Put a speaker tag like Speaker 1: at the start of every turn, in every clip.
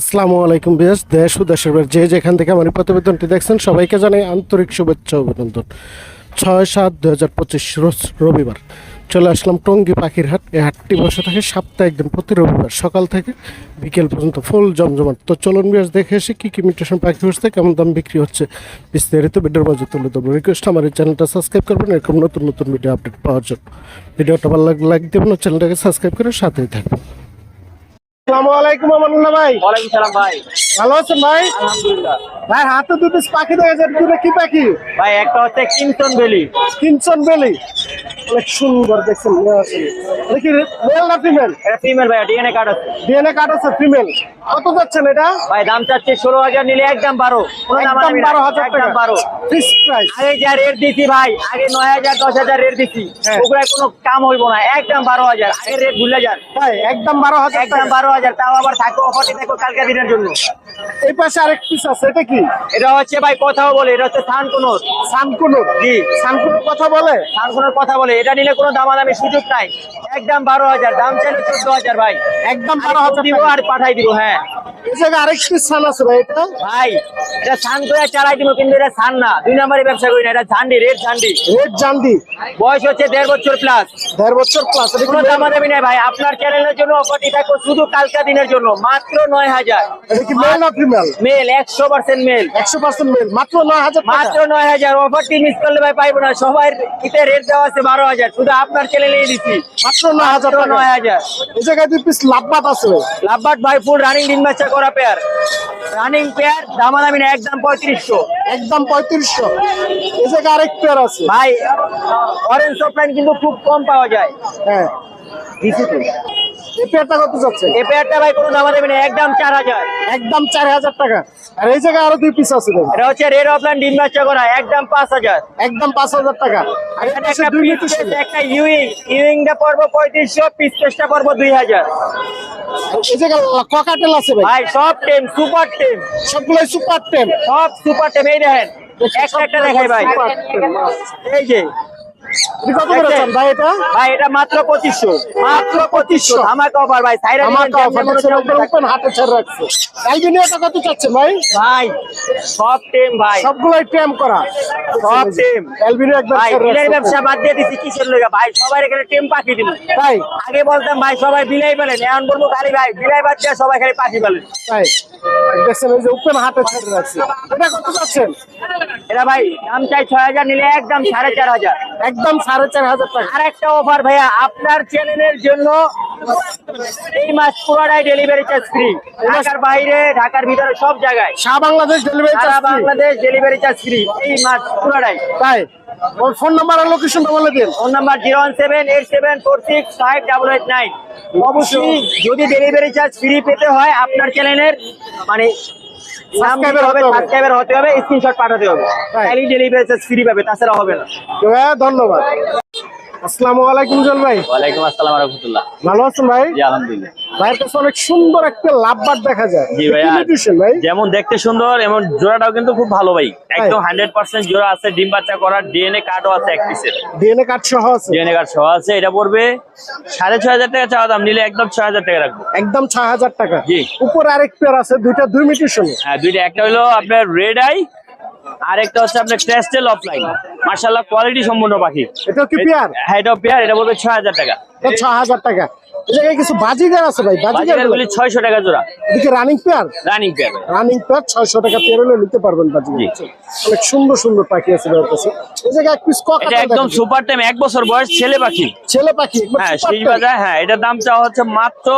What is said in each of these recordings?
Speaker 1: আসসালামু আলাইকুম বেশ দেশ ও দেশের যে যেখান থেকে আমার প্রতিবেদনটি দেখছেন, সবাইকে জানাই আন্তরিক শুভেচ্ছা অভিনন্দন। ছয় সাত দু হাজার পঁচিশ রোজ রবিবার চলে আসলাম টঙ্গী পাখির হাট। এই হাটটি বসে থাকে সপ্তাহে একদিন প্রতি রবিবার সকাল থেকে বিকেল পর্যন্ত ফুল জমজমাট। তো চলুন বেশ দেখে এসে কী কী মিউটেশন পাখি হচ্ছে, কেমন দাম বিক্রি হচ্ছে, বিস্তারিত ভিডিওর মাঝে তুলে দেবো রিকোয়েস্ট আমার এই চ্যানেলটা সাবস্ক্রাইব করবেন, এরকম নতুন নতুন ভিডিও আপডেট পাওয়ার জন্য। ভিডিওটা ভালো লাগলে লাইক দেবেন, চ্যানেলটাকে সাবস্ক্রাইব করে সাথেই থাকবেন। আলাইকুম ভাই।
Speaker 2: সালাম ভাই।
Speaker 1: ভালো আছেন ভাই?
Speaker 2: আলহামদুলিল্লাহ।
Speaker 1: ভাই হাতে দুটো পাখি দেখা যায় দুটো কি পাখি?
Speaker 2: ভাই একটা হচ্ছে কিংসন বেলি
Speaker 1: কিংসন বেলি অনেক সুন্দর দেখছেন। দেখি মেল না ফিমেল
Speaker 2: এটা ফিমেল ভাই ডিএনএ কার্ড আছে।
Speaker 1: ডিএনএ কার্ড আছে ফিমেল কত যাচ্ছেন এটা?
Speaker 2: ভাই দাম চাচ্ছে ষোলো হাজার নিলে একদম বারো। দাম
Speaker 1: একদম বারো হাজার
Speaker 2: একদম বারো।
Speaker 1: ফিক্স প্রাইস
Speaker 2: আগে যা রেট দিছি ভাই আগে নয় হাজার দশ হাজার রেট দিছি।
Speaker 1: হ্যাঁ।
Speaker 2: ওগুলা কোনো কাম হইব না একদম বারো হাজার। আগে রেট ভুলে যান।
Speaker 1: ভাই একদম বারো হাজার
Speaker 2: একদম বারো হাজার তাও আবার থাকো অফারটি থাকো কালকে দিনের জন্য।
Speaker 1: এই পাশে আরেক পিস আছে এটা কি?
Speaker 2: এটা হচ্ছে ভাই কথাও বলে এটা হচ্ছে
Speaker 1: সানকুনুর।
Speaker 2: জি।
Speaker 1: সানকুনুর কথা বলে?
Speaker 2: কথা বলে। এটা নিলে কোনো দামাদামি সুযোগ নাই। একদম বারো হাজার দাম চাইলে চোদ্দ হাজার ভাই।
Speaker 1: একদম বারো হাজার
Speaker 2: দিব আর পাঠাই দিব হ্যাঁ।
Speaker 1: এই জায়গায় আরেক পিস সান আছে ভাই এটা?
Speaker 2: সান করে চালাই দিব কিন্তু এটা সান না। দুই নম্বরে ব্যবসা করি না এটা ঝান্ডি রেড ঝান্ডি।
Speaker 1: রেড জান্ডি
Speaker 2: বয়স হচ্ছে দেড় বছর প্লাস
Speaker 1: দেড় বছর প্লাস
Speaker 2: কোনো দামা নাই ভাই। আপনার চ্যানেলের জন্য অফারটি শুধু কালকা দিনের জন্য মাত্র নয় হাজার।
Speaker 1: না ফিমেল
Speaker 2: মেল একশো পার্সেন্ট মেল
Speaker 1: মাত্র নয় হাজার টাকা।
Speaker 2: মাত্র নয় হাজার। অফারটি মিস করলে ভাই পাইবো না। সবাই ইতে রেট দেওয়া আছে বারো হাজার। শুধু আপনার চ্যানেলেই দিচ্ছি
Speaker 1: মাত্র এই জায়গায় দুই পিস আছে ভাই।
Speaker 2: লাভবাট ভাই ফুল রানিং ডিম বাচ্চা করা পেয়ার রানিং পেয়ার দামাদামি না একদম পঁয়ত্রিশশো।
Speaker 1: একদম পঁয়ত্রিশশো। এই জায়গায় আরেক পেয়ার আছে।
Speaker 2: ভাই অরেঞ্জ কিন্তু খুব কম পাওয়া যায়।
Speaker 1: হ্যাঁ।
Speaker 2: দিছি তো।
Speaker 1: এই পেয়ারটা কত যাচ্ছে?
Speaker 2: এই পেয়ারটা ভাই কোনো দামা দেবে না একদম চার হাজার।
Speaker 1: একদম চার হাজার টাকা। আর এই জায়গায় আরও দুই পিস আছে
Speaker 2: এটা হচ্ছে রেড অফলাইন ডিম বাচ্চা করা একদম পাঁচ হাজার।
Speaker 1: একদম পাঁচ হাজার টাকা। আর এটা
Speaker 2: একটা
Speaker 1: দুই
Speaker 2: পিস একটা ইউইং ইউইংটা পড়ব পঁয়ত্রিশশো পিস পেস্টটা পড়ব দুই হাজার।
Speaker 1: এই জায়গায় ককাটেল আছে ভাই।
Speaker 2: ভাই সব টেম সুপার টেম
Speaker 1: সবগুলোই সুপার টেম
Speaker 2: সব সুপার টেম এই দেখেন একটা একটা দেখাই ভাই। এই যে
Speaker 1: কত করে চান ভাই এটা?
Speaker 2: ভাই এটা মাত্র মাত্র পঁচিশশো। আমাকে অফার ভাই সাইরা
Speaker 1: আমার ওপেন হাতে ছেড়ে রাখছে। কত চাচ্ছেন ভাই?
Speaker 2: ভাই সব টেম ভাই।
Speaker 1: সবগুলোই টেম করা।
Speaker 2: সব টেম ভাই
Speaker 1: রাখছে।
Speaker 2: ব্যবসা বাদ দিয়ে দিচ্ছি কিসের ভাই সবাই এখানে টেম পাখি দিল।
Speaker 1: তাই?
Speaker 2: আগে বলতাম ভাই সবাই বিলাই বলেন এখন বলব খালি ভাই বিলাই বাদ দিয়ে সবাই খালি পাখি বলেন
Speaker 1: তাই? দেখছেন এই যে ওপেন হাতে ছেড়ে রাখছে। এটা কত চাচ্ছেন?
Speaker 2: এটা ভাই দাম চাই ছয় হাজার নিলে একদম সাড়ে চার হাজার।
Speaker 1: একদম সাড়ে চার হাজার টাকা।
Speaker 2: আর একটা অফার ভাইয়া আপনার চ্যানেলের জন্য এই মাস পুরোটাই ডেলিভারি চার্জ ফ্রি ঢাকার বাইরে ঢাকার ভিতরে সব জায়গায়।
Speaker 1: শাহ বাংলাদেশ ডেলিভারি
Speaker 2: সারা বাংলাদেশ ডেলিভারি চার্জ ফ্রি এই মাস পুরোটাই।
Speaker 1: তাই? ফোন নাম্বার আর লোকেশনটা বলে দিন।
Speaker 2: Phone number zero one seven eight seven four six five double eight nine অবশ্যই যদি ডেলিভারি চার্জ ফ্রি পেতে হয় আপনার চ্যানেলের মানে
Speaker 1: Subscriber
Speaker 2: হবে। সাবস্ক্রাইবার হতে হবে স্ক্রিনশট পাঠাতে হবে. তাহলেই ডেলিভারি চার্জ ফ্রি পাবে তাছাড়া হবে না
Speaker 1: ধন্যবাদ আসসালামু আলাইকুম জল ভাই।
Speaker 2: ওয়ালাইকুম আসসালাম রহমতুল্লাহ।
Speaker 1: ভালো আছেন ভাই?
Speaker 2: জি আলহামদুলিল্লাহ।
Speaker 1: ভাইয়ের কাছে অনেক সুন্দর একটা লাভবার দেখা যায়।
Speaker 3: জি
Speaker 1: এটা
Speaker 3: ভাইয়া
Speaker 1: কি nutrition ভাই।
Speaker 3: যেমন দেখতে সুন্দর এমন জোড়াটাও কিন্তু খুব ভালো ভাই। একদম হান্ড্রেড পার্সেন্ট জোড়া আছে ডিম বাচ্চা করার ডিএনএ কার্ডও আছে এক পিসের
Speaker 1: ডিএনএ কার্ড সহ আছে?
Speaker 3: ডিএনএ কার্ড সহ আছে এটা পড়বে সাড়ে ছয় হাজার টাকা চাওয়া দাম নিলে একদম ছয় হাজার টাকা রাখব।
Speaker 1: একদম ছয় হাজার টাকা।
Speaker 3: জি।
Speaker 1: উপরে আরেক পেয়ার আছে দুইটা দুই মিউটেশন
Speaker 3: হ্যাঁ দুইটা একটা হলো আপনার রেড আই আর একটা হচ্ছে আপনার ক্রেস্টেল অফলাইন মার্শাল্লাহ কোয়ালিটি সম্পূর্ণ পাখি।
Speaker 1: এটা কি পেয়ার
Speaker 3: হ্যাঁ এটা পেয়ার এটা বলবে ছয় হাজার টাকা।
Speaker 1: ছ ছয় হাজার টাকা। জায়গায় কিছু বাজিগার আছে ভাই বাজিগার
Speaker 3: গুলি টাকা জোড়া।
Speaker 1: এদিকে running pair
Speaker 3: running pair
Speaker 1: running pair ছয়শো টাকা পেয়ার হলে নিতে পারবেন বাজিগার। অনেক সুন্দর সুন্দর পাখি আছে ভাইয়ের কাছে। এই জায়গায় এক পিস কক
Speaker 3: এটা একদম সুপার টাইম এক বছর বয়স ছেলে পাখি।
Speaker 1: ছেলে পাখি
Speaker 3: হ্যাঁ সেই বাজার হ্যাঁ এটার দাম চাওয়া হচ্ছে মাত্র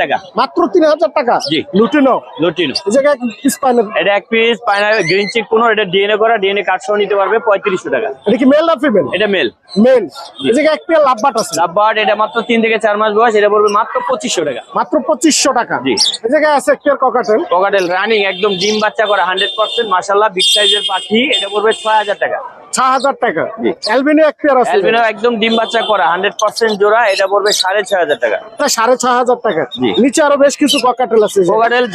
Speaker 3: টাকা।
Speaker 1: মাত্র তিন হাজার টাকা?
Speaker 3: জি।
Speaker 1: লুটিনো
Speaker 3: লুটিনো
Speaker 1: এই জায়গায় পিস পাইনা
Speaker 3: এটা এক পিস পাইনাপেল গ্রিন চিক কোনো এটা ডিএনএ করা ডিএনএ কার্ড সহ নিতে পারবে পঁয়ত্রিশশো টাকা।
Speaker 1: এটা কি মেল না ফিমেল
Speaker 3: এটা মেল
Speaker 1: মেল এই জায়গায় এক পেয়ার লাভবাট আছে।
Speaker 3: লাভবার্ড এটা মাত্র তিন থেকে চার মাস বয়স এটা পড়বে মাত্র পঁচিশশো টাকা।
Speaker 1: মাত্র পঁচিশশো টাকা।
Speaker 3: জি।
Speaker 1: এই জায়গায় আছে ককাটেল
Speaker 3: পকাটেল রানিং একদম ডিম বাচ্চা করা হান্ড্রেড পার্সেন্ট মাসাল্লাহ বিগ সাইজের পাখি এটা পড়বে ছয় হাজার টাকা।
Speaker 1: ছয় হাজার টাকা।
Speaker 3: জি।
Speaker 1: অ্যালবিনো এক পেয়ার আছে।
Speaker 3: অ্যালবিনো একদম ডিম বাচ্চা করা হান্ড্রেড পার্সেন্ট জোড়া এটা পড়বে সাড়ে ছয় হাজার টাকা।
Speaker 1: সাড়ে ছয় হাজার টাকা। নিচে আরও বেশ কিছু ককাটেল আছে।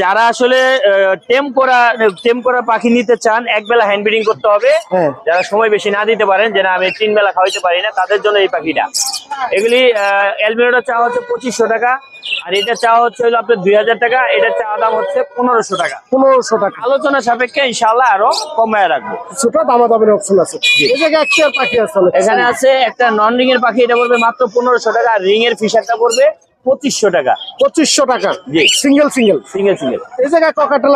Speaker 3: যারা আসলে টেম করা টেম করা পাখি নিতে চান এক বেলা হ্যান্ড ব্রিডিং করতে হবে।
Speaker 1: হ্যাঁ।
Speaker 3: যারা সময় বেশি না দিতে পারেন যে না আমি তিন বেলা খাওয়াইতে পারি না তাদের জন্য এই পাখিটা। এগুলি অ্যালমিনোটা চা হচ্ছে পঁচিশশো টাকা আর এটা চা হচ্ছে হলো আপনার দুই হাজার টাকা এটা চা দাম হচ্ছে পনেরোশো টাকা।
Speaker 1: পনেরোশো টাকা।
Speaker 3: আলোচনা সাপেক্ষে ইনশাল্লাহ আরও কমায় রাখব।
Speaker 1: কিছুটা দামাদামের অপশন আছে। পাখি আছে
Speaker 3: এখানে আছে একটা নন রিং এর পাখি এটা পড়বে মাত্র পনেরোশো টাকা আর রিং এর ফিশারটা পড়বে পঁচিশশো টাকা।
Speaker 1: পঁচিশশো টাকা। সিঙ্গেল সিঙ্গেল
Speaker 3: সিঙ্গেল সিঙ্গেল
Speaker 1: এই জায়গায় ককাটেল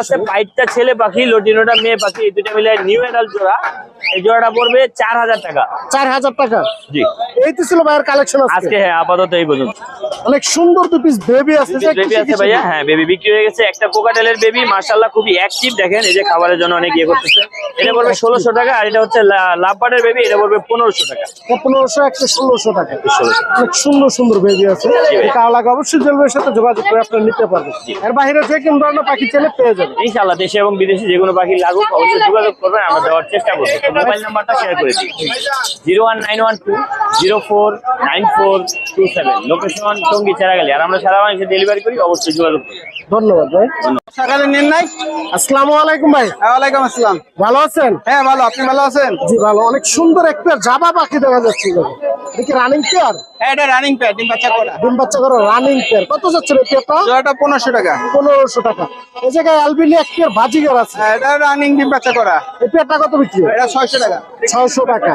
Speaker 1: আছে
Speaker 3: পাইটটা ছেলে পাখি লটিনোটা মেয়ে পাখি এই দুটা মিলে নিউ এডাল জোড়া। এই জোড়াটা পড়বে চার হাজার টাকা।
Speaker 1: চার হাজার টাকা?
Speaker 3: জি।
Speaker 1: এই তো ছিল ভাইয়ের কালেকশন
Speaker 3: আজকে। হ্যাঁ আপাতত এই পর্যন্ত।
Speaker 1: অনেক সুন্দর দু পিস বেবি আছে
Speaker 3: বেবি আছে ভাইয়া হ্যাঁ বেবি বিক্রি হয়ে গেছে। একটা কোকাটেলের বেবি মার্শাল্লাহ খুবই অ্যাক্টিভ দেখেন এই যে খাবারের জন্য অনেক ইয়ে করতেছে। এটা পড়বে ষোলোশো টাকা আর এটা হচ্ছে লাভবার্ডের বেবি এটা পড়বে পনেরোশো টাকা।
Speaker 1: পনেরোশো একটা ষোলোশো টাকা। অনেক সুন্দর সুন্দর বেবি আছে। কালো লাগে অবশ্যই জলবের সাথে যোগাযোগ করে আপনারা নিতে পারবেন। এর বাইরে যে কোন ধরনের পাখি চাইলে পেয়ে যাবেন।
Speaker 3: ইনশাল্লাহ দেশে এবং বিদেশে যে কোনো পাখি লাগুক অবশ্যই যোগাযোগ করবেন আমরা দেওয়ার চেষ্টা করব। মোবাইল নাম্বারটা শেয়ার করে দিই। Zero one nine one two zero four nine four two seven. Location Tongi Cheragali. আর আমরা সারা বাংলাদেশে ডেলিভারি করি অবশ্যই যোগাযোগ করবেন।
Speaker 1: ধন্যবাদ ভাই।
Speaker 4: সকালে নিন নাই?
Speaker 1: আসসালামু আলাইকুম ভাই।
Speaker 4: ওয়ালাইকুম আসসালাম।
Speaker 1: ভালো আছেন?
Speaker 4: হ্যাঁ ভালো। আপনি ভালো আছেন?
Speaker 1: জি ভালো। অনেক সুন্দর এক পেয়ার জাবা পাখি দেখা যাচ্ছে দেখি রানিং পেয়ার
Speaker 4: হ্যাঁ এটা রানিং প্যাড ডিম বাচ্চা করা।
Speaker 1: ডিম বাচ্চা করে রানিং পেয়ার কত যাচ্ছে রে পেয়ারটা
Speaker 4: জোড়াটা পনেরোশো টাকা।
Speaker 1: পনেরোশো টাকা। এই জায়গায় অ্যালবিনি এক পেয়ার ভাজিগার আছে।
Speaker 4: হ্যাঁ, এটা রানিং ডিম বাচ্চা করা।
Speaker 1: এই পেয়ারটা কত বিক্রি
Speaker 4: এটা ছয়শো টাকা।
Speaker 1: ছয়শো টাকা।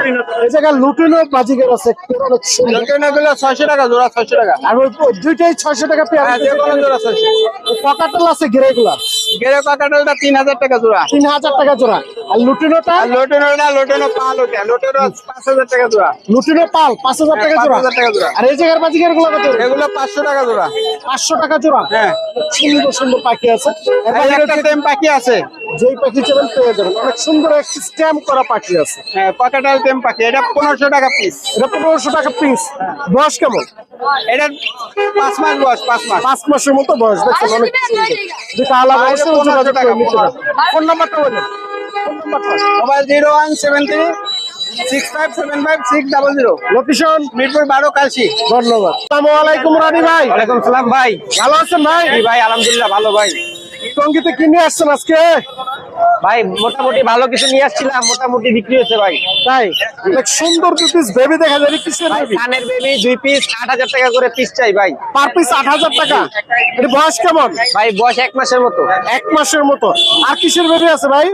Speaker 1: এই জায়গায় লুটিনো বাজিগার আছে। এক পেয়ার অনেক
Speaker 4: সুন্দরগুলো ছয়শো টাকা জোড়া ছয়শো টাকা।
Speaker 1: আর ওই দুইটাই ছয়শো টাকা পেয়ার
Speaker 4: হ্যাঁ যে কোনো জোড়া ছয়শো
Speaker 1: পকাটেল আছে গ্রেগুলা
Speaker 4: গেরে কাকাটালটা তিন হাজার টাকা জোড়া।
Speaker 1: তিন হাজার টাকা জোড়া। আর লুটিনোটা?
Speaker 4: লোটেনোটা লোটেনো পা লোটে লোটেনো পাঁচ হাজার টাকা জোড়া।
Speaker 1: লুটিনো পাল পাঁচ হাজার টাকা জোড়া।
Speaker 4: হাজার টাকা জোড়া।
Speaker 1: আর এই জায়গার বাজিগারগুলো কত
Speaker 4: এগুলো পাঁচশো টাকা জোড়া।
Speaker 1: পাঁচশো টাকা জোড়া।
Speaker 4: হ্যাঁ।
Speaker 1: সুন্দর সুন্দর পাখি আছে।
Speaker 4: একটা টেম পাখি আছে।
Speaker 1: যেই পাখি চাবেন পেয়ে যাবেন অনেক সুন্দর একটি স্ট্যাম্প করা পাখি আছে।
Speaker 4: হ্যাঁ কাকাটাল টেম পাখি। এটা পনেরোশো টাকা পিস
Speaker 1: এটা পনেরোশো টাকা পিস বয়স কেমন?
Speaker 4: এটা পাঁচ মাস বয়স পাঁচ মাস।
Speaker 1: পাঁচ মাসের মতো বয়স দেখছেন অনেক যেটা আলাদা অবশ্যই
Speaker 4: পনেরোশো টাকা
Speaker 1: করে ফোন নাম্বারটা বলেন ফোন নাম্বারটা
Speaker 4: mobile zero one seven three six five seven five six double zero
Speaker 1: location
Speaker 4: Mirpur বারো কালসি
Speaker 1: ধন্যবাদ। আসসালামু আলাইকুম রানী ভাই।
Speaker 4: ওয়ালাইকুম সালাম ভাই।
Speaker 1: ভালো আছেন ভাই?
Speaker 4: ভাই আলহামদুলিল্লাহ ভালো ভাই।
Speaker 1: টঙ্গিতে কি নিয়ে আসছেন আজকে?
Speaker 4: ভাই মোটামুটি ভালো কিছু নিয়ে আসছিলাম মোটামুটি বিক্রি হয়েছে ভাই।
Speaker 1: তাই? সুন্দর দু পিস বেবি দেখা যায় কিসের বেবি
Speaker 4: কানের বেবি দুই পিস আট হাজার টাকা করে পিস চাই ভাই।
Speaker 1: পার পিস আট হাজার টাকা? এটা বয়স কেমন?
Speaker 4: ভাই বয়স এক মাসের মতো।
Speaker 1: এক মাসের মতো। আর কিসের বেবি আছে ভাই?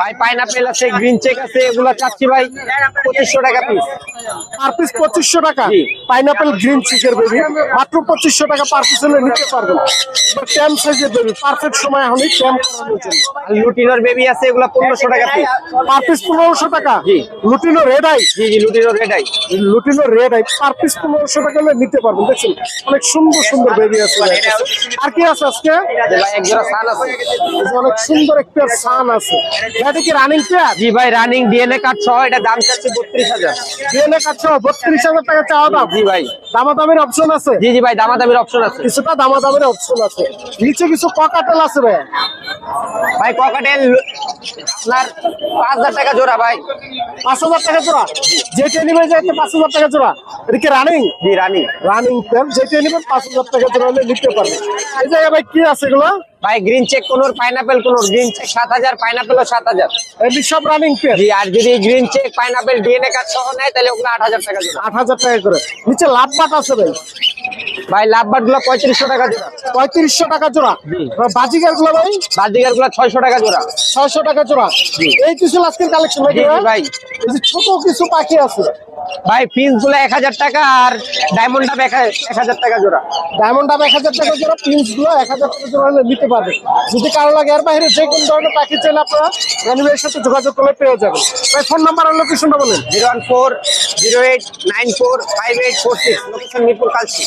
Speaker 4: ভাই পাইনাপেল আছে গ্রিন চেক আছে এগুলো চাচ্ছি ভাই পঁচিশশো টাকা পিস
Speaker 1: পার পিস পঁচিশশো টাকা। পাইনাপেল গ্রিন চিকের বেবি মাত্র পঁচিশশো টাকা পার পিস হলে নিতে পারবেন। সাইজের বেবি পারফেক্ট সময় এখনই ট্যাম করানোর জন্য
Speaker 4: লুটিনোর বেবি আছে এগুলো পনেরোশো টাকা পিস
Speaker 1: পার পিস পনেরোশো টাকা।
Speaker 4: জি।
Speaker 1: লুটিনো রেড আই
Speaker 4: জি জি লুটিনোর red eye
Speaker 1: lutino red eye per piece পনেরোশো টাকা হলে নিতে পারবেন দেখছেন? অনেক সুন্দর সুন্দর বেবি আছে আর কি আছে আজকে?
Speaker 4: ভাই এক সান আছে।
Speaker 1: অনেক সুন্দর একটা সান আছে। এটা কি রানিং পেয়ার
Speaker 4: জি ভাই রানিং ডিএনএ কার্ড সহ এটা দাম চাচ্ছে বত্রিশ হাজার।
Speaker 1: ডিএনএ কাটছ বত্রিশ হাজার টাকা চাওয়া দাম?
Speaker 4: জি ভাই।
Speaker 1: দামাদামের অপশন আছে?
Speaker 4: জি জি ভাই দামাদামির অপশন আছে।
Speaker 1: কিছুটা দামাদামের অপশন আছে। নিচে কিছু ককাটেল আছে ভাই
Speaker 4: ভাই ককাটেল আপনার পাঁচ হাজার টাকা জোড়া ভাই।
Speaker 1: পাঁচ হাজার টাকা জোড়া? যেটা নিবে যাইতে পাঁচ হাজার টাকা জোড়া? এটা কি রানিং
Speaker 4: জি রানিং
Speaker 1: রানিং পেন যেটা নিবেন পাঁচ হাজার টাকা জোড়া হলে নিতে পারবেন এই জায়গায় ভাই কি আছে এগুলো?
Speaker 4: ভাই green cheek conure pineapple conure. Green cheek সাত হাজার পাইনাপেলও সাত হাজার।
Speaker 1: সব রানিং
Speaker 4: জি আর যদি green cheek pineapple DNA card সহ নেয় তাহলে ওগুলো আট হাজার টাকা
Speaker 1: আট হাজার টাকা করে। নিচে লাভ বাট আছে ভাই।
Speaker 4: ভাই লাভবারগুলো পঁয়ত্রিশশো টাকা জোড়া।
Speaker 1: পঁয়ত্রিশশো টাকা জোড়া। বাজিকারগুলো ভাই?
Speaker 4: বাদিগারগুলো ছয়শো টাকা জোড়া।
Speaker 1: ছয়শো টাকা জোড়া। এই কিছু আজকের কালেকশন ভাই। ছোট কিছু পাখি আছে।
Speaker 4: ভাই পিন্সগুলো এক হাজার টাকা আর ডায়মন্ড ডাব এক হাজার টাকা জোড়া।
Speaker 1: ডায়মন্ড আপ এক হাজার টাকা জোড়া পিন্সগুলো এক হাজার টাকা জোড়া নিতে পারবে। যদি কারও লাগে এর বাইরে যে কোনো ধরনের পাখি চাইলে আপনারা রানিমের সাথে যোগাযোগ করলে পেয়ে যাবেন। ভাই ফোন নাম্বার আর লোকেশনটা বলেন।
Speaker 4: Zero one four zero eight nine four five eight four six. Location Mirpur Kalshi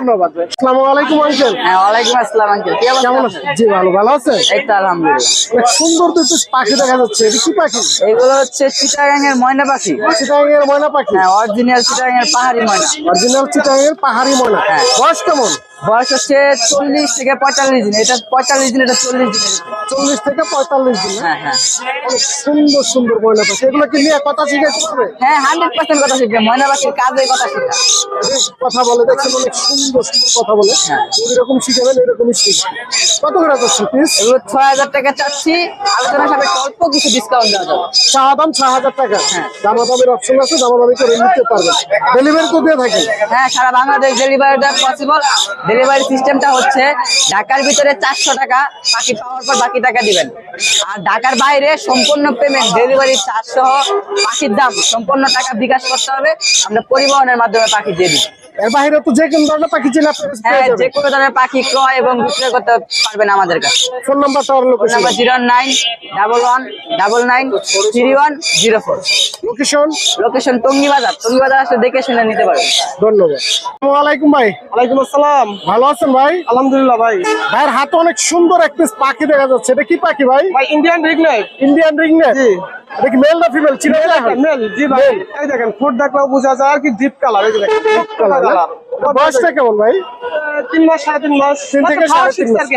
Speaker 1: ধন্যবাদ ভাই। আসসালামু আলাইকুম আঙ্কেল।
Speaker 5: হ্যাঁ ওয়ালাইকুম আসসালাম আঙ্কেল।
Speaker 1: কেমন আছেন? জি ভালো ভালো আছে
Speaker 5: এই তো আলহামদুলিল্লাহ।
Speaker 1: সুন্দর পাখি দেখা যাচ্ছে। এটা কি পাখি?
Speaker 5: এইগুলো হচ্ছে চিটাগাং এর ময়না পাখি।
Speaker 1: চিটাঙ্গের ময়না পাখি।
Speaker 5: হ্যাঁ অরিজিনাল চিটাগাং এর পাহাড়ি ময়না।
Speaker 1: অরিজিনাল পাহাড়ি ময়না।
Speaker 5: হ্যাঁ।
Speaker 1: বয়স কেমন?
Speaker 5: বয়স হচ্ছে চল্লিশ থেকে পঁয়তাল্লিশ দিন। এটা পঁয়তাল্লিশ দিন এটা চল্লিশ দিন।
Speaker 1: চল্লিশ থেকে পঁয়তাল্লিশ দিন?
Speaker 5: হ্যাঁ হ্যাঁ।
Speaker 1: সুন্দর সুন্দর ময়না পাখি এগুলো কি নিয়ে কথা শিখে
Speaker 5: হ্যাঁ হান্ড্রেড পার্সেন্ট কথা শিখবে। ময়না পাখির কাজের কথা শিখা
Speaker 1: কথা বলে দেখছেন অনেক সুন্দর সুন্দর কথা বলে।
Speaker 5: হ্যাঁ।
Speaker 1: এরকম শিখাবেন এরকমই শিখবে। কত করে যাচ্ছে পিস
Speaker 5: এগুলো ছয় হাজার টাকা চাচ্ছি। আলোচনা সাপেক্ষে অল্প কিছু ডিসকাউন্ট দেওয়া যাবে।
Speaker 1: চা দাম ছয় হাজার টাকা।
Speaker 5: হ্যাঁ।
Speaker 1: দামাদামের অপশন আছে দামাদামি করে নিতে পারবেন। ডেলিভারি তো দিয়ে থাকেন
Speaker 5: হ্যাঁ সারা বাংলাদেশ ডেলিভারি দেওয়া পসিবল ডেলিভারি সিস্টেমটা হচ্ছে ঢাকার ভিতরে চারশো টাকা বাকি পাওয়ার পর বাকি টাকা দিবেন। আর ঢাকার বাইরে সম্পূর্ণ পেমেন্ট ডেলিভারি চার্জ সহ পাখির দাম সম্পূর্ণ টাকা বিকাশ করতে হবে। আমরা পরিবহনের মাধ্যমে পাখি দিয়ে দিই।
Speaker 1: এর বাইরে তো যে কোনো ধরনের পাখি চিনা
Speaker 5: হ্যাঁ যে কোনো ধরনের পাখি ক্রয় এবং বিক্রয় করতে পারবেন আমাদের কাছে।
Speaker 1: ফোন নাম্বারটা আর
Speaker 5: phone number zero nine double one double nine three one zero four.
Speaker 1: Location
Speaker 5: location Tongi Bazar. Tongi Bazar আসলে দেখে শুনে নিতে পারবেন।
Speaker 1: ধন্যবাদ। আসসালামু আলাইকুম ভাই।
Speaker 2: ওয়ালাইকুম আসসালাম।
Speaker 1: ভালো আছেন ভাই?
Speaker 2: আলহামদুলিল্লাহ ভাই।
Speaker 1: ভাইয়ের হাতে অনেক সুন্দর একটা পাখি দেখা যাচ্ছে। এটা কি পাখি ভাই?
Speaker 2: ভাই ইন্ডিয়ান রিগনেট
Speaker 1: ইন্ডিয়ান রিংনেট
Speaker 2: জি।
Speaker 1: এটা কি মেল না ফিমেল চিনা
Speaker 2: মেল জি ভাই। এই দেখেন ফুড দেখলেও বোঝা যায় আর কি ডিপ কালার এই দেখেন ডিপ কালার
Speaker 1: বয়সটা কেমন ভাই?
Speaker 2: তিন মাস সাড়ে তিন মাস।
Speaker 1: তিন থেকে
Speaker 2: খাওয়া
Speaker 1: সাড়ে তিন মাস।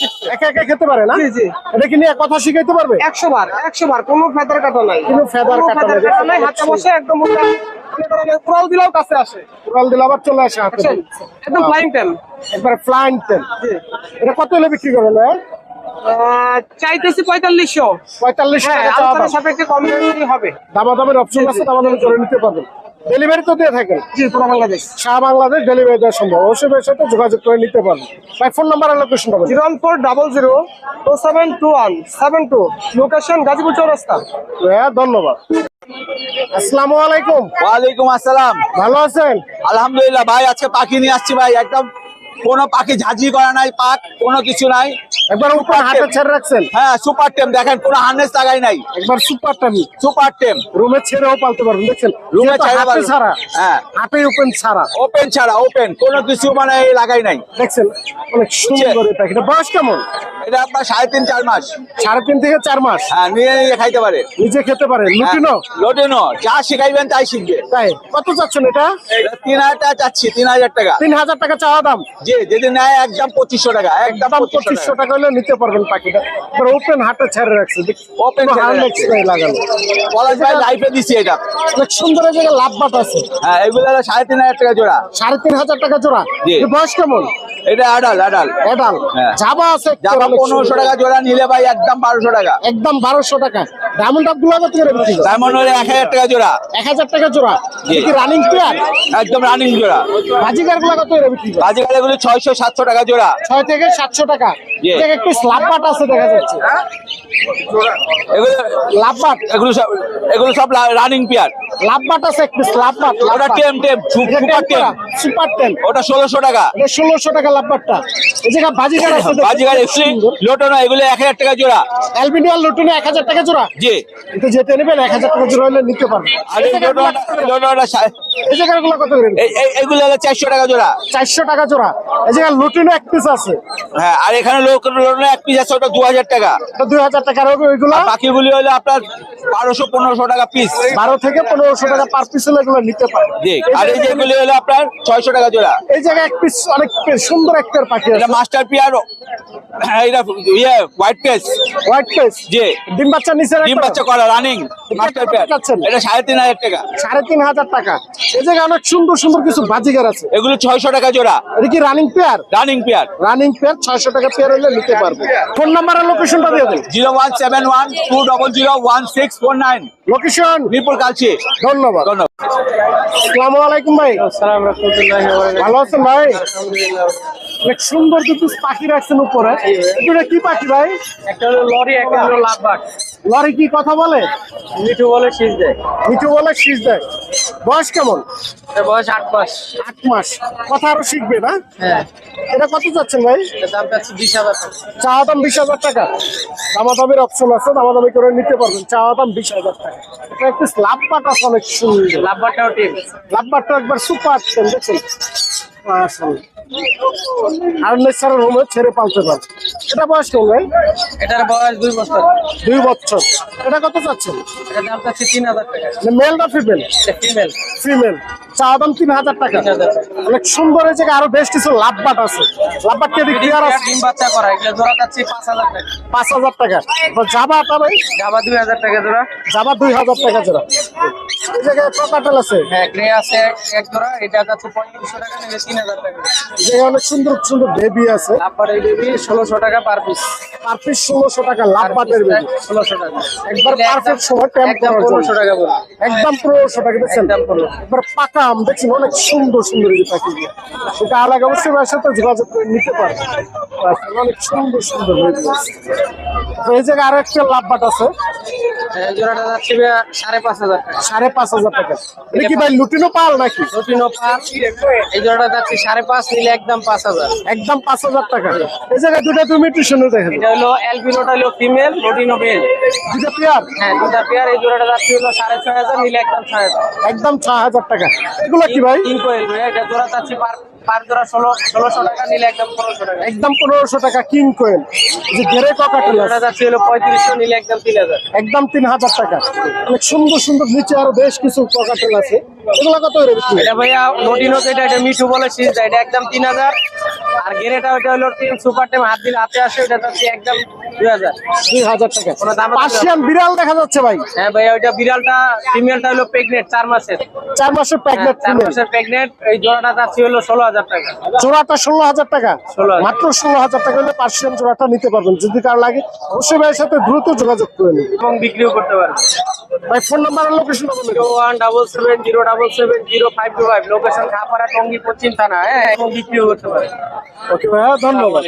Speaker 2: শিখছে।
Speaker 1: একা একা খেতে পারে না?
Speaker 2: জি, জি।
Speaker 1: এটা কি নিয়ে কথা শিখাইতে পারবে?
Speaker 2: একশো বার একশো বার। কোনো ফেদার কাটা নাই।
Speaker 1: কোনো feather কাটা নাই,
Speaker 2: হাতে বসে একদম দিলেও কাছে আসে।
Speaker 1: আবার চলে আসে হাতে
Speaker 2: একদম ফ্লাইং টেন
Speaker 1: একবার ফ্লাইং টেন এটা কত হলে বিক্রি করবেন
Speaker 2: চাইতেছি পঁয়তাল্লিশশো। হ্যাঁ
Speaker 1: টাকা
Speaker 2: সাপেক্ষে কম হবে।
Speaker 1: দামাদামের অপশন আছে দামাদামি করে নিতে পারবেন। ডেলিভারি তো দিয়ে থাকেন।
Speaker 2: জি পুরো বাংলাদেশ।
Speaker 1: সারা বাংলাদেশ ডেলিভারি দেওয়া সম্ভব। অবশ্যই সাথে যোগাযোগ করে নিতে পারবেন। ভাই ফোন নাম্বার আর লোকেশন পাবেন
Speaker 2: zero one four double zero two seven two one seven two. Location Gazipur Chourasta.
Speaker 1: হ্যাঁ ধন্যবাদ। আসসালামু আলাইকুম।
Speaker 4: ওয়ালাইকুম আসসালাম।
Speaker 1: ভালো আছেন?
Speaker 4: আলহামদুলিল্লাহ ভাই আজকে পাখি নিয়ে আসছি ভাই একদম কোনো পাখি ঝাঁঝি করা নাই পাক কোনো কিছু নাই।
Speaker 1: একবার উপর হাতে ছেড়ে রাখছেন?
Speaker 4: হ্যাঁ সুপার টেম দেখেন কোনো হার্নেস লাগাই নাই।
Speaker 1: একবার সুপারটা নি
Speaker 4: সুপার টেম
Speaker 1: রুমে ছেড়েও পালতে পারবেন দেখছেন? যেহেতু
Speaker 4: ছেড়ে হ্যাঁ।
Speaker 1: হাতে ওপেন ছাড়া।
Speaker 4: ওপেন ছাড়া ওপেন কোনো কিছু মানে লাগাই নাই।
Speaker 1: দেখছেন? অনেক সুন্দর এই প্যাকেটটা বয়স কেমন?
Speaker 4: এটা আপনার সাড়ে তিন চার মাস।
Speaker 1: সাড়ে তিন থেকে চার মাস?
Speaker 4: হ্যাঁ নিয়ে নিয়ে খাইতে পারে।
Speaker 1: নিজে খেতে পারে। লুটিনো?
Speaker 4: লোটেনো। যা শিখাইবেন তাই শিখবে।
Speaker 1: তাই? কত চাচ্ছেন এটা?
Speaker 4: এটা তিন হাজার টাকা চাচ্ছি তিন হাজার টাকা।
Speaker 1: তিন হাজার টাকা চাওয়া দাম।
Speaker 4: জি যদি নেয় একদম পঁচিশশো টাকা একদম
Speaker 1: দাম
Speaker 4: পঁচিশশো টাকা।
Speaker 1: হলে নিতে পারবেন পাখিটা। ওপেন হাতে ছেড়ে রাখছে। নাই লাগানো।
Speaker 4: পলাশ ভাই লাইফে দিছি এটা।
Speaker 1: অনেক সুন্দর জায়গায় লাভ বাট আছে।
Speaker 4: হ্যাঁ এগুলো সাড়ে তিন হাজার টাকা জোড়া।
Speaker 1: সাড়ে তিন হাজার টাকা জোড়া। বয়স কেমন?
Speaker 4: এটা আডাল আডাল
Speaker 1: এডাল
Speaker 4: হ্যাঁ।
Speaker 1: জাবা আছে একটু
Speaker 4: পনেরোশো টাকা জোড়া নিলে ভাই একদম বারোশো টাকা।
Speaker 1: একদম বারোশো টাকা। ডায়মন্ড আপগুলো কত করে। বিক্রি
Speaker 4: ডায়মন্ড হলে এক হাজার টাকা জোড়া।
Speaker 1: এক হাজার টাকা জোড়া। কি রানিং প্লেয়ার
Speaker 4: একদম রানিং জোড়া।
Speaker 1: বাজিকারগুলো কত করে বিক্রি
Speaker 4: বাজিকার এগুলো ছয়শো সাতশো টাকা জোড়া।
Speaker 1: ছয় থেকে সাতশো টাকা। একটু স্লাব আছে দেখা যাচ্ছে।
Speaker 4: এগুলো
Speaker 1: লাভ
Speaker 4: এগুলো সব এগুলো সব রানিং পেয়ার
Speaker 1: লাভ আছে একটু স্লাব
Speaker 4: ওটা টেম tame super tame
Speaker 1: super ten
Speaker 4: ওটা ষোলোশো টাকা।
Speaker 1: ষোলোশো টাকা এই জায়গায় বাজিকার আছে
Speaker 4: এক্সলি
Speaker 1: সুন্দর।
Speaker 4: লোটনো এগুলো এক হাজার টাকা জোড়া।
Speaker 1: অ্যালবিনিয়াল লুটুনে এক হাজার টাকা জোড়া?
Speaker 4: জি।
Speaker 1: কিন্তু যেতে নেবেন এক হাজার টাকা জোড়া হলে নিতে পারবেন।
Speaker 4: আর এই
Speaker 1: জায়গার কত করে?
Speaker 4: এই- এই- এগুলো হলো চারশো টাকা জোড়া।
Speaker 1: চারশো টাকা জোড়া। লুটিনো এক পিস আছে।
Speaker 4: হ্যাঁ আর এখানে এক পিস আছে ওটা দু হাজার টাকা।
Speaker 1: এটা দুই হাজার টাকার হবে ওইগুলো?
Speaker 4: বাকিগুলি হলে আপনার বারোশো পনেরোশো টাকা পিস
Speaker 1: বারো থেকে পনেরোশো টাকা পার পিস হলে এগুলো নিতে
Speaker 4: আর এই যেগুলি হলো আপনার ছয়শো টাকা জোড়া।
Speaker 1: এই জায়গায় এক পিস অনেক সুন্দর পাখি
Speaker 4: মাস্টার পিয়ার এটা ইয়ে হোয়াইট পেস
Speaker 1: হোয়াইট পেস
Speaker 4: জি।
Speaker 1: ডিম বাচ্চা নিচে
Speaker 4: ডিম বাচ্চা করা রানিং মাস্টার পিয়ার এটা সাড়ে তিন হাজার টাকা।
Speaker 1: সাড়ে তিন হাজার টাকা। এই জায়গায় অনেক সুন্দর সুন্দর কিছু বাজিগার আছে।
Speaker 4: এগুলো ছয়শো টাকা জোড়া।
Speaker 1: এটা কি running pair
Speaker 4: running pair
Speaker 1: running pair ছয়শো টাকা পেয়ার হলে নিতে পারবে। ফোন নাম্বার আর লোকেশনটা দিয়ে দেন।
Speaker 4: Zero one seven one two double zero one six four nine.
Speaker 1: Location
Speaker 4: Mirpur Kalchi.
Speaker 1: ধন্যবাদ।
Speaker 4: ধন্যবাদ।
Speaker 1: আসসালামু আলাইকুম ভাই।
Speaker 2: আসসালাম
Speaker 1: ভালো আছেন ভাই? অনেক সুন্দর দুটো পাখি রাখছেন উপরে এটা কি পাখি ভাই?
Speaker 2: একটা হলো লরি একটা হলো লাভবাট
Speaker 1: লরি কি কথা বলে?
Speaker 2: মিঠু বলে শীষ দেয়।
Speaker 1: মিঠু বলে শীষ দেয়। বয়স কেমন?
Speaker 2: বয়স আট মাস।
Speaker 1: আট মাস। কথা আরও শিখবে না?
Speaker 2: হ্যাঁ।
Speaker 1: এটা কত যাচ্ছেন ভাই?
Speaker 2: দাম পাচ্ছি বিশ হাজার টাকা।
Speaker 1: চাওয়া দাম বিশ হাজার টাকা। দামাদামির অপশন আছে দামাদামি করে নিতে পারবেন। চাওয়া দাম বিশ হাজার টাকা। এটা একটু পাট আছে অনেক সুন্দর।
Speaker 2: লাভবাটটাও টিম।
Speaker 1: লাভ পাটটা একবার সুপার দেখছেন আর নেচারের রুমে ছেড়ে পালতে পারবে এটা বয়স কেমন ভাই?
Speaker 2: এটার বয়স দুই বছর।
Speaker 1: দুই বছর। এটা কত চাচ্ছেন?
Speaker 2: এটা দাম তিন হাজার টাকা।
Speaker 1: মেল না ফিমেল
Speaker 2: ফিমেল
Speaker 1: ফিমেল চাওয়া দাম তিন হাজার টাকা। অনেক সুন্দর এই জায়গায় আরও বেশ কিছু লাভবাট আছে। লাভবাট কে দিক ক্লিয়ার আছে?
Speaker 6: ডিম বাচ্চা করা এগুলো জোড়া যাচ্ছে পাঁচ হাজার টাকা।
Speaker 1: পাঁচ হাজার টাকা। জাবা তবে
Speaker 6: দুই হাজার টাকা জোড়া
Speaker 1: জাবা দুই হাজার টাকা জোড়া এই জায়গায় আছে?
Speaker 6: হ্যাঁ গ্রে আছে এক- এক জোড়া এটা যাচ্ছে পঁয়ত্রিশশো টাকা নিলে তিন হাজার টাকা।
Speaker 1: এই জায়গায় অনেক সুন্দর সুন্দর বেবি আছে।
Speaker 6: এই বেবি ষোলোশো টাকা পার পিস
Speaker 1: পার পিস ষোলোশো টাকা লাভবাটের বেবি
Speaker 6: ষোলোশো টাকা।
Speaker 1: একবার পারফেক্ট সময়
Speaker 6: একদম। পনেরোশো টাকা
Speaker 1: একদম পনেরোশো টাকা দেখছেন?
Speaker 6: একদম 1500
Speaker 1: একবার পাকা আম দেখছেন অনেক সুন্দর সুন্দর এই পাখি এটা আলাদা অবশ্যই ভাইয়ের সাথে যোগাযোগ করে নিতে পারে অনেক সুন্দর সুন্দর তো এই জায়গায় আরও একটা লাভবাট আছে।
Speaker 6: জোড়াটা যাচ্ছে সাড়ে পাঁচ হাজার টাকা।
Speaker 1: সাড়ে পাঁচ হাজার টাকা। এটা কি ভাই লুটিনো পাল নাকি?
Speaker 6: এই জোড়াটা যাচ্ছে সাড়ে পাঁচ নিলে একদম পাঁচ হাজার।
Speaker 1: একদম পাঁচ হাজার টাকা। এই জায়গায় দুটা তুমি একটু শুনে দেখেন
Speaker 6: এটা হলো অ্যালবিনোটা হলো ফিমেল রুটিনো মেল
Speaker 1: দুটা পেয়ার
Speaker 6: হ্যাঁ দুটা পেয়ার এই জোড়াটা যাচ্ছে হলো সাড়ে ছয় হাজার নিলে একদম ছয় হাজার।
Speaker 1: একদম ছয় হাজার টাকা। এগুলো কি ভাই?
Speaker 6: ইনকোয়ারি এটা জোড়া চাচ্ছি পার জোড়া ষোলো ষোলোশো টাকা নিলে একদম পনেরোশো টাকা।
Speaker 1: একদম পনেরোশো টাকা কিং কোয়েল। যে ঘেরে ককাটেল
Speaker 6: জোড়াটা যাচ্ছে হলো পঁয়ত্রিশশো নিলে একদম তিন হাজার।
Speaker 1: একদম তিন হাজার টাকা। অনেক সুন্দর সুন্দর নিচে আরও বেশ কিছু ককাটেল আছে। এগুলো কত করে
Speaker 6: এটা ভাইয়া এটা মিঠু বলে সিজ এটা একদম তিন হাজার। আর গেরেটা ওটা হলো টিম সুপার টেম হাত দিলে হাতে আসে ওটা যাচ্ছে একদম দুই হাজার।
Speaker 1: দুই হাজার টাকা। পার্সিয়ান বিড়াল দেখা যাচ্ছে ভাই।
Speaker 6: হ্যাঁ ভাইয়া ওইটা বিড়ালটা ফিমেলটা হলো প্রেগনেন্ট চার মাসের।
Speaker 1: চার মাসের প্যাকেট
Speaker 6: চার মাসের প্রেগনেন্ট এই জোড়াটা যাচ্ছে হলো ষোলো হাজার। টাকা।
Speaker 1: জোড়াটা ষোলো হাজার টাকা। মাত্র ষোলো হাজার টাকা হলে পার্সিয়ান জোড়াটা নিতে পারবেন। যদি কার লাগে অবশ্যই ভাইয়ের সাথে দ্রুত যোগাযোগ করে নিন।
Speaker 6: এবং বিক্রিও করতে পারবেন।
Speaker 1: ভাই ফোন নাম্বার আর location
Speaker 6: one double seven zero double seven zero five two five. Location Khapara Tongi পশ্চিম থানা হ্যাঁ এবং বিক্রিও করতে
Speaker 1: ওকে ভাইয়া ধন্যবাদ।